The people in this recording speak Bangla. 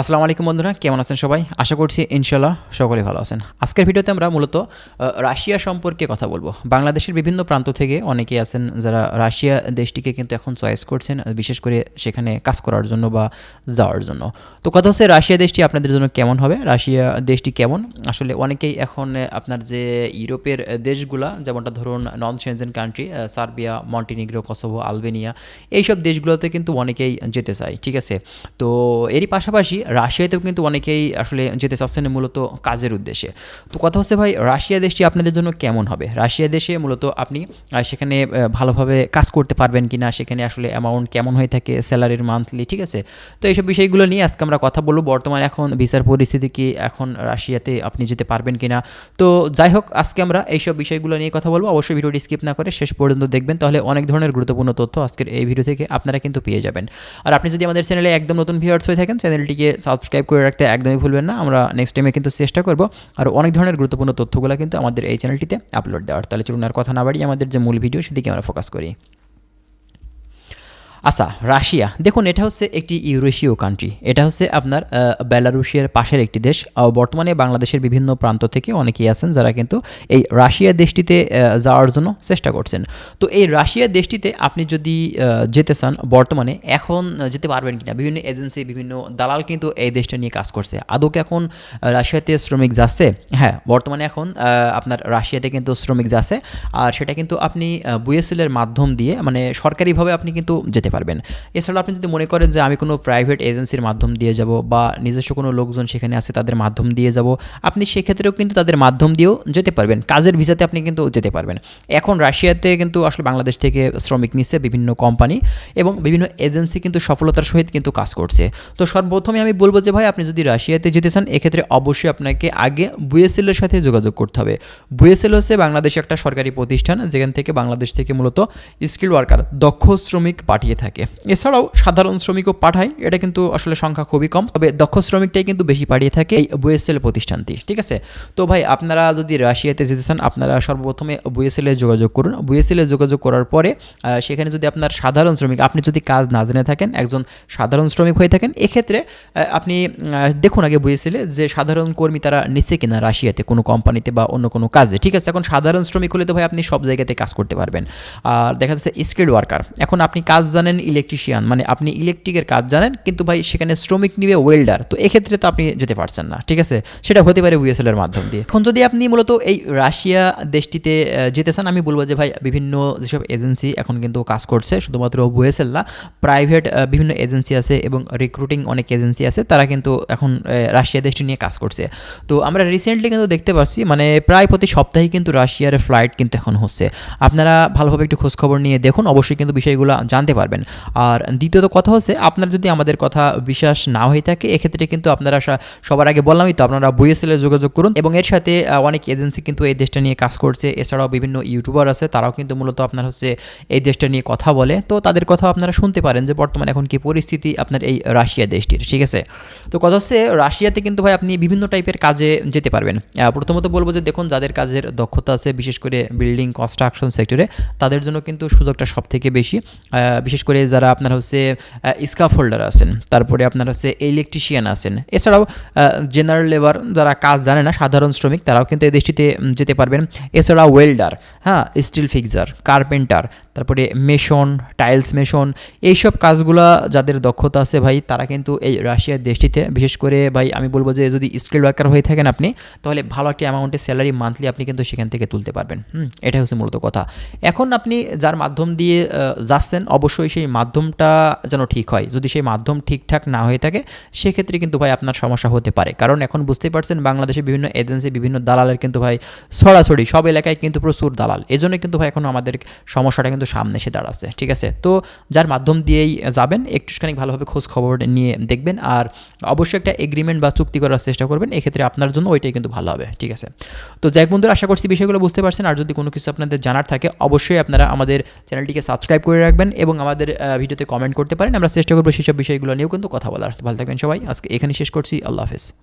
আসসালামু আলাইকুম বন্ধুরা, কেমন আছেন সবাই? আশা করছি ইনশাল্লাহ সকলে ভালো আছেন। আজকের ভিডিওতে আমরা মূলত রাশিয়া সম্পর্কে কথা বলব। বাংলাদেশের বিভিন্ন প্রান্ত থেকে অনেকেই আছেন যারা রাশিয়া দেশটিকে কিন্তু এখন চয়েস করছেন, বিশেষ করে সেখানে কাজ করার জন্য বা যাওয়ার জন্য। তো কথা হচ্ছে, রাশিয়া দেশটি আপনাদের জন্য কেমন হবে? রাশিয়া দেশটি কেমন? আসলে অনেকেই এখন আপনার যে ইউরোপের দেশগুলা, যেমনটা ধরুন non Schengen country Serbia, Montenegro, Kosovo, Albania, এইসব দেশগুলোতে কিন্তু অনেকেই যেতে চায়, ঠিক আছে? তো এরই পাশাপাশি রাশিয়াতেও কিন্তু অনেকেই আসলে যেতে চাচ্ছেন মূলত কাজের উদ্দেশ্যে। তো কথা হচ্ছে ভাই, রাশিয়া দেশটি আপনাদের জন্য কেমন হবে? রাশিয়া দেশে মূলত আপনি সেখানে ভালোভাবে কাজ করতে পারবেন কি না সেখানে আসলে অ্যামাউন্ট কেমন হয়ে থাকে স্যালারির মান্থলি ঠিক আছে? তো এইসব বিষয়গুলো নিয়ে আজকে আমরা কথা বলব। বর্তমানে এখন ভিসার পরিস্থিতি কি, এখন রাশিয়াতে আপনি যেতে পারবেন কি না তো যাই হোক, আজকে আমরা এইসব বিষয়গুলো নিয়ে কথা বলব। অবশ্যই ভিডিওটি স্কিপ না করে শেষ পর্যন্ত দেখবেন, তাহলে অনেক ধরনের গুরুত্বপূর্ণ তথ্য আজকের এই ভিডিও থেকে আপনারা কিন্তু পেয়ে যাবেন। আর আপনি যদি আমাদের চ্যানেলে একদম নতুন ভিউয়ার্স হয়ে থাকেন চ্যানেলটিকে সাবস্ক্রাইব করে রাখতে একদমই ভুলবেন না। আমরা নেক্সট টাইমে কিন্তু চেষ্টা করব আর অনেক ধরনের গুরুত্বপূর্ণ তথ্যগুলো কিন্তু আমাদের এই চ্যানেলটিতে আপলোড দেওয়ার। তাহলে চলুন আর কথা না বাড়িয়ে আমাদের যে মূল ভিডিও সেদিকে আমরা ফোকাস করি। আচ্ছা রাশিয়া। দেখুন, এটা হচ্ছে একটি ইউরেশীয় কান্ট্রি এটা হচ্ছে আপনার বেলারুশিয়ার পাশের একটি দেশ। বর্তমানে বাংলাদেশের বিভিন্ন প্রান্ত থেকে অনেকেই আছেন যারা কিন্তু এই রাশিয়া দেশটিতে যাওয়ার জন্য চেষ্টা করছেন। তো এই রাশিয়া দেশটিতে আপনি যদি যেতে চান, বর্তমানে এখন যেতে পারবেন কিনা? বিভিন্ন এজেন্সি বিভিন্ন দালাল কিন্তু এই দেশটা নিয়ে কাজ করছে। আদৌ কি এখন রাশিয়াতে শ্রমিক যাচ্ছে? হ্যাঁ বর্তমানে এখন আপনার রাশিয়াতে কিন্তু শ্রমিক যাচ্ছে। আর সেটা কিন্তু আপনি বুয়েসেলের মাধ্যম দিয়ে মানে সরকারিভাবে আপনি কিন্তু যেতে পারবেন। এছাড়া আপনি যদি মনে করেন যে আমি কোনো প্রাইভেট এজেন্সির মাধ্যম দিয়ে যাব বা নিজস্ব কোনো লোকজন সেখানে আছে তাদের মাধ্যম দিয়ে যাব, আপনি সেক্ষেত্রেও কিন্তু তাদের মাধ্যম দিয়েও যেতে পারবেন। কাজের ভিসাতে আপনি কিন্তু যেতে পারবেন। এখন রাশিয়াতে কিন্তু আসলে বাংলাদেশ থেকে শ্রমিক নিচ্ছে বিভিন্ন কোম্পানি এবং বিভিন্ন এজেন্সি কিন্তু সফলতার সহিত কিন্তু কাজ করছে। তো সর্বপ্রথমে আমি বলব যে ভাই, আপনি যদি রাশিয়াতে যেতে চান, এক্ষেত্রে অবশ্যই আপনাকে আগে বুয়েসেলের সাথে যোগাযোগ করতে হবে। বুয়েসেল হচ্ছে বাংলাদেশে একটা সরকারি প্রতিষ্ঠান, যেখান থেকে বাংলাদেশ থেকে মূলত স্কিল ওয়ার্কার দক্ষ শ্রমিক পাঠিয়ে থাকে। এছাড়াও সাধারণ শ্রমিকও পাঠায়, এটা কিন্তু আসলে সংখ্যা খুবই কম, তবে দক্ষ শ্রমিকটাই কিন্তু বেশি পাঠিয়ে থাকে এই বুয়েসেল প্রতিষ্ঠানটি, ঠিক আছে? তো ভাই, আপনারা যদি রাশিয়াতে যেতে চান, আপনারা সর্বপ্রথমে বুয়েসেলে যোগাযোগ করুন। বুয়েসেলে যোগাযোগ করার পরে সেখানে যদি আপনার সাধারণ শ্রমিক, আপনি যদি কাজ না জেনে থাকেন, একজন সাধারণ শ্রমিক হয়ে থাকেন, এক্ষেত্রে আপনি দেখুন আগে বুয়েসেলে যে সাধারণ কর্মী তারা নিচ্ছে কিনা রাশিয়াতে, কোনো কোম্পানিতে বা অন্য কোনো কাজে, ঠিক আছে? এখন সাধারণ শ্রমিক হলে তো ভাই, আপনি সব জায়গাতে কাজ করতে পারবেন। আর দেখা যাচ্ছে স্কিল্ড ওয়ার্কার, এখন আপনি কাজ জানেন ইলেকট্রিশিয়ান মানে আপনি ইলেকট্রিকের কাজ জানেন, কিন্তু ভাই সেখানে শ্রমিক নিবে ওয়েল্ডার তো এক্ষেত্রে তো আপনি যেতে পারছেন না, ঠিক আছে? সেটা হতে পারে বুয়েসেল এর মাধ্যম দিয়ে। এখন যদি আপনি মূলত এই রাশিয়া দেশটিতে যেতে চান, আমি বলব যে ভাই বিভিন্ন যেসব এজেন্সি এখন কিন্তু কাজ করছে, শুধুমাত্র বুয়েসেল না প্রাইভেট বিভিন্ন এজেন্সি আছে এবং রিক্রুটিং অনেক এজেন্সি আছে, তারা কিন্তু এখন রাশিয়া দেশটি নিয়ে কাজ করছে। তো আমরা রিসেন্টলি কিন্তু দেখতে পাচ্ছি মানে প্রায় প্রতি সপ্তাহে কিন্তু রাশিয়ার ফ্লাইট কিন্তু এখন হচ্ছে। আপনারা ভালোভাবে একটু খোঁজখবর নিয়ে দেখুন, অবশ্যই কিন্তু বিষয়গুলো জানতে পারবেন। আর দ্বিতীয়ত কথা হচ্ছে, আপনার যদি আমাদের কথা বিশ্বাস না হয়ে থাকে, এক্ষেত্রে কিন্তু আপনারা সবার আগে বললামই তো, আপনারা বুয়েসেলে যোগাযোগ করুন এবং এর সাথে অনেক এজেন্সি কিন্তু এই দেশটা নিয়ে কাজ করছে। এছাড়াও বিভিন্ন ইউটিউবার আছে, তারাও কিন্তু মূলত আপনার হচ্ছে এই দেশটা নিয়ে কথা বলে। তো তাদের কথা আপনারা শুনতে পারেন যে বর্তমানে এখন কি পরিস্থিতি আপনার এই রাশিয়া দেশটির, ঠিক আছে? তো কথা হচ্ছে, রাশিয়াতে কিন্তু ভাই আপনি বিভিন্ন টাইপের কাজে যেতে পারবেন। প্রথমত বলব যে দেখুন, যাদের কাজের দক্ষতা আছে, বিশেষ করে বিল্ডিং, কনস্ট্রাকশন সেক্টরে, তাদের জন্য কিন্তু সুযোগটা সব থেকে বেশি বিশেষ করে যারা আপনার হচ্ছে স্কাফ হোল্ডার আছেন, তারপরে আপনার হচ্ছে ইলেকট্রিশিয়ান আছেন, এছাড়াও জেনারেল লেবার যারা কাজ জানে না, সাধারণ শ্রমিক, তারাও কিন্তু এই দেশটিতে যেতে পারবেন। এছাড়া ওয়েল্ডার হ্যাঁ স্টিল ফিক্সার কার্পেন্টার তারপরে মেশন টাইলস মেশন এইসব কাজগুলা যাদের দক্ষতা আছে ভাই, তারা কিন্তু এই রাশিয়ার দেশটিতে। বিশেষ করে ভাই, আমি বলব যে যদি স্কিল ওয়ার্কার হয়ে থাকেন আপনি, তাহলে ভালো একটা অ্যামাউন্টের স্যালারি মান্থলি আপনি কিন্তু সেখান থেকে তুলতে পারবেন। হুম, এটাই হচ্ছে মূলত কথা। এখন আপনি যার মাধ্যম দিয়ে যাচ্ছেন, অবশ্যই সেই মাধ্যমটা যেন ঠিক হয়। যদি সেই মাধ্যম ঠিকঠাক না হয়ে থাকে, সেক্ষেত্রে কিন্তু ভাই আপনার সমস্যা হতে পারে। কারণ এখন বুঝতেই পারছেন, বাংলাদেশে বিভিন্ন এজেন্সি বিভিন্ন দালালের কিন্তু ভাই ছড়াছড়ি, সব এলাকায় কিন্তু প্রচুর দালাল। এই জন্য কিন্তু ভাই এখন আমাদের সমস্যাটা কিন্তু সামনে এসে দাঁড়াচ্ছে, ঠিক আছে? তো যার মাধ্যম দিয়েই যাবেন, একটুখানি ভালোভাবে খোঁজ খবর নিয়ে দেখবেন আর অবশ্যই একটা এগ্রিমেন্ট বা চুক্তি করার চেষ্টা করবেন, এক্ষেত্রে আপনার জন্য ওইটাই কিন্তু ভালো হবে, ঠিক আছে? তো যাই বন্ধুরা, আশা করছি বিষয়গুলো বুঝতে পারছেন। আর যদি কোনো কিছু আপনাদের জানার থাকে, অবশ্যই আপনারা আমাদের চ্যানেলটিকে সাবস্ক্রাইব করে রাখবেন এবং আমাদের আহ, ভিডিওতে কমেন্ট করতে পারেন। আমরা চেষ্টা করব সেসব বিষয়গুলো নিয়েও কিন্তু কথা বলার। ভালো থাকবেন সবাই। আজকে এখানে শেষ করছি। আল্লাহ হাফেজ।